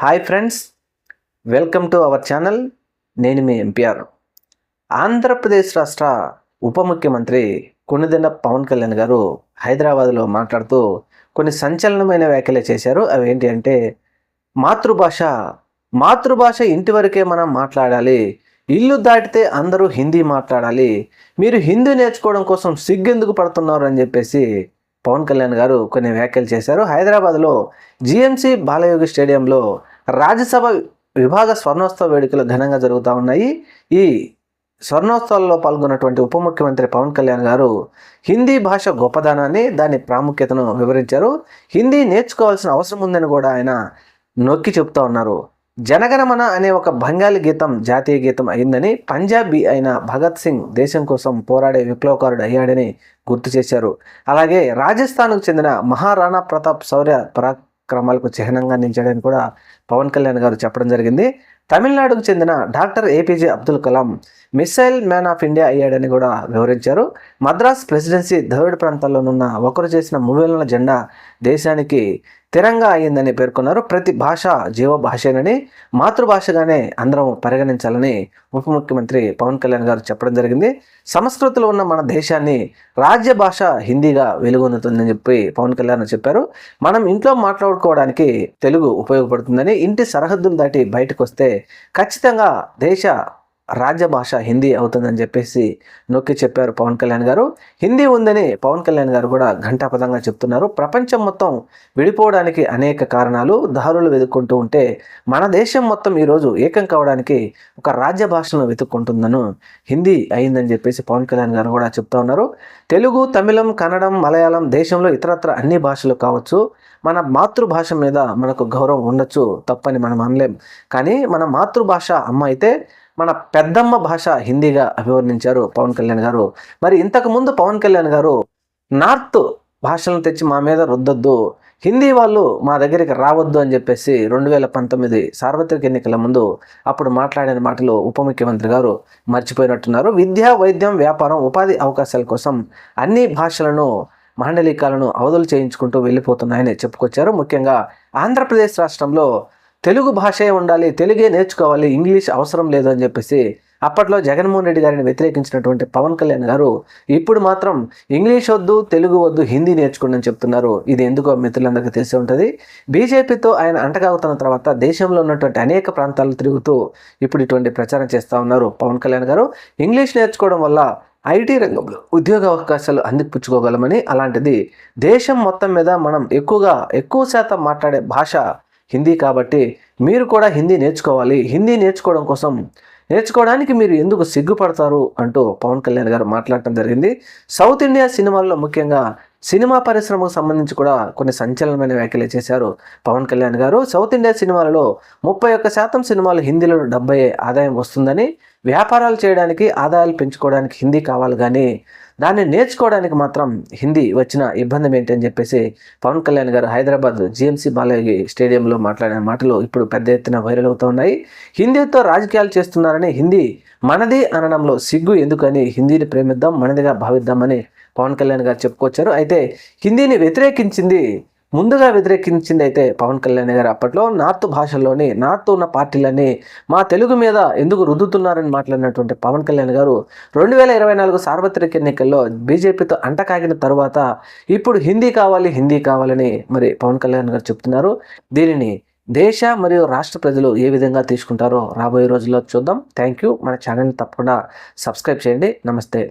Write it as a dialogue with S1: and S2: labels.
S1: Hi friends welcome to our channel నేను మీ MPR Andhra Pradesh రాష్ట్ర ఉప ముఖ్యమంత్రి కొన్నిదిన పవన్ కళ్యాణ్ గారు హైదరాబాద్లో మాట్లాడుతూ కొన్ని సంచలనమైన వ్యాఖ్యలు చేశారు. అవి ఏంటి అంటే మాతృభాష మాతృభాష ఇంటి వరకే మనం మాట్లాడాలి ఇల్లు దాటితే అందరూ హిందీ మాట్లాడాలి మీరు హిందీ నేర్చుకోవడం కోసం సిగ్గెందుకు పడుతున్నారు అని చెప్పేసి పవన్ కళ్యాణ్ గారు కొన్ని వ్యాఖ్యలు చేశారు. హైదరాబాద్లో జిఎంసి బాలయోగి స్టేడియంలో రాజ్యసభ విభాగ స్వర్ణోత్సవ వేడుకలు ఘనంగా జరుగుతూ ఉన్నాయి. ఈ స్వర్ణోత్సవాల్లో పాల్గొన్నటువంటి ఉప ముఖ్యమంత్రి పవన్ కళ్యాణ్ గారు హిందీ భాష గొప్పదనాన్ని దాని ప్రాముఖ్యతను వివరించారు. హిందీ నేర్చుకోవాల్సిన అవసరం ఉందని కూడా ఆయన నొక్కి చెప్తా ఉన్నారు. జనగణమన అనే ఒక బెంగాలీ గీతం జాతీయ గీతం అయిందని పంజాబీ అయిన భగత్ సింగ్ దేశం కోసం పోరాడే విప్లవకారుడు అయ్యాడని గుర్తు చేశారు. అలాగే రాజస్థాన్కు చెందిన మహారాణా ప్రతాప్ శౌర్య పరాక్రమాలకు చిహ్నంగా నిలిచాడని కూడా పవన్ కళ్యాణ్ గారు చెప్పడం జరిగింది. తమిళనాడుకు చెందిన doctor APJ Abdul Kalam missile man of India అయ్యాడని కూడా వివరించారు. మద్రాస్ ప్రెసిడెన్సీ థర్డ్ ప్రాంతాల్లోనున్న ఒకరు చేసిన మూడేళ్ళ జెండా దేశానికి తిరంగా అయ్యిందని పేర్కొన్నారు. ప్రతి భాష జీవ భాషేనని మాతృభాషగానే అందరం పరిగణించాలని ఉప ముఖ్యమంత్రి పవన్ కళ్యాణ్ గారు చెప్పడం జరిగింది. సంస్కృతిలో ఉన్న మన దేశాన్ని రాజ్య భాష హిందీగా వెలుగొందుతుందని చెప్పి పవన్ కళ్యాణ్ చెప్పారు. మనం ఇంట్లో మాట్లాడుకోవడానికి తెలుగు ఉపయోగపడుతుందని ఇంటి సరిహద్దులు దాటి బయటకు వస్తే ఖచ్చితంగా దేశ రాజ్య భాష హిందీ అవుతుందని చెప్పేసి నొక్కి చెప్పారు పవన్ కళ్యాణ్ గారు. హిందీ ఉందని పవన్ కళ్యాణ్ గారు కూడా ఘంటాపదంగా చెప్తున్నారు. ప్రపంచం మొత్తం విడిపోవడానికి అనేక కారణాలు దారులు వెతుక్కుంటూ ఉంటే మన దేశం మొత్తం ఈరోజు ఏకం కావడానికి ఒక రాజ్య భాషను వెతుక్కుంటుందను. హిందీ అయిందని చెప్పేసి పవన్ కళ్యాణ్ గారు కూడా చెప్తా ఉన్నారు. తెలుగు తమిళం కన్నడం మలయాళం దేశంలో ఇతరత్ర అన్ని భాషలు కావచ్చు. మన మాతృభాష మీద మనకు గౌరవం ఉండొచ్చు తప్పని మనం అనలేం. కానీ మన మాతృభాష అమ్మ అయితే మన పెద్దమ్మ భాష హిందీగా అభివర్ణించారు పవన్ కళ్యాణ్ గారు. మరి ఇంతకుముందు పవన్ కళ్యాణ్ గారు నార్త్ భాషలను తెచ్చి మా మీద రుద్దొద్దు హిందీ వాళ్ళు మా దగ్గరికి రావద్దు అని చెప్పేసి రెండు వేల పంతొమ్మిది సార్వత్రిక ఎన్నికల ముందు అప్పుడు మాట్లాడిన మాటలు ఉప ముఖ్యమంత్రి గారు మర్చిపోయినట్టున్నారు. విద్య వైద్యం వ్యాపారం ఉపాధి అవకాశాల కోసం అన్ని భాషలను మాండలికాలను అవధులు చేయించుకుంటూ వెళ్ళిపోతున్నాయని చెప్పుకొచ్చారు. ముఖ్యంగా ఆంధ్రప్రదేశ్ రాష్ట్రంలో తెలుగు భాషే ఉండాలి తెలుగే నేర్చుకోవాలి ఇంగ్లీష్ అవసరం లేదు అని చెప్పేసి అప్పట్లో జగన్మోహన్ రెడ్డి గారిని వ్యతిరేకించినటువంటి పవన్ కళ్యాణ్ గారు ఇప్పుడు మాత్రం ఇంగ్లీష్ వద్దు తెలుగు వద్దు హిందీ నేర్చుకోండి అని చెప్తున్నారు. ఇది ఎందుకో మిత్రులందరికీ తెలిసి ఉంటుంది. బీజేపీతో ఆయన అంటగాగుతున్న తర్వాత దేశంలో ఉన్నటువంటి అనేక ప్రాంతాలు తిరుగుతూ ఇప్పుడు ఇటువంటి ప్రచారం చేస్తూ ఉన్నారు పవన్ కళ్యాణ్ గారు. ఇంగ్లీష్ నేర్చుకోవడం వల్ల ఐటీ రంగంలో ఉద్యోగ అవకాశాలు అందిపుచ్చుకోగలమని అలాంటిది దేశం మొత్తం మీద మనం ఎక్కువగా ఎక్కువ శాతం మాట్లాడే భాష హిందీ కాబట్టి మీరు కూడా హిందీ నేర్చుకోవాలి. హిందీ నేర్చుకోవడం కోసం నేర్చుకోవడానికి మీరు ఎందుకు సిగ్గుపడతారు? అంటూ పవన్ కళ్యాణ్ గారు మాట్లాడటం జరిగింది. సౌత్ ఇండియా సినిమాల్లో ముఖ్యంగా సినిమా పరిశ్రమకు సంబంధించి కూడా కొన్ని సంచలనమైన వ్యాఖ్యలు చేశారు పవన్ కళ్యాణ్ గారు. సౌత్ ఇండియా సినిమాలలో ముప్పై ఒక్క శాతం సినిమాలు హిందీలో డెబ్బై ఆదాయం వస్తుందని వ్యాపారాలు చేయడానికి ఆదాయాలు పెంచుకోవడానికి హిందీ కావాలి కానీ దాన్ని నేర్చుకోవడానికి మాత్రం హిందీ వచ్చిన ఇబ్బంది ఏంటి అని చెప్పేసి పవన్ కళ్యాణ్ గారు హైదరాబాద్ జిఎంసీ బాలయ్య స్టేడియంలో మాట్లాడిన మాటలు ఇప్పుడు పెద్ద ఎత్తున వైరల్ అవుతున్నాయి హిందీతో రాజకీయాలు చేస్తున్నారని హిందీ మనది అనడంలో సిగ్గు ఎందుకని హిందీని ప్రేమిద్దాం మనదిగా భావిద్దామని పవన్ కళ్యాణ్ గారు చెప్పుకొచ్చారు. అయితే హిందీని వ్యతిరేకించింది ముందుగా వ్యతిరేకించింది అయితే పవన్ కళ్యాణ్ గారు అప్పట్లో నార్త్ భాషల్లోని నార్త్ ఉన్న పార్టీలని మా తెలుగు మీద ఎందుకు రుద్దుతున్నారని మాట్లాడినటువంటి పవన్ కళ్యాణ్ గారు రెండు వేల ఇరవై నాలుగు సార్వత్రిక ఎన్నికల్లో బీజేపీతో అంటకాగిన తర్వాత ఇప్పుడు హిందీ కావాలి హిందీ కావాలని మరి పవన్ కళ్యాణ్ గారు చెప్తున్నారు. దీనిని దేశ మరియు రాష్ట్ర ప్రజలు ఏ విధంగా తీసుకుంటారో రాబోయే రోజుల్లో చూద్దాం. Thank you. మన ఛానల్ని తప్పకుండా సబ్స్క్రైబ్ చేయండి. నమస్తే.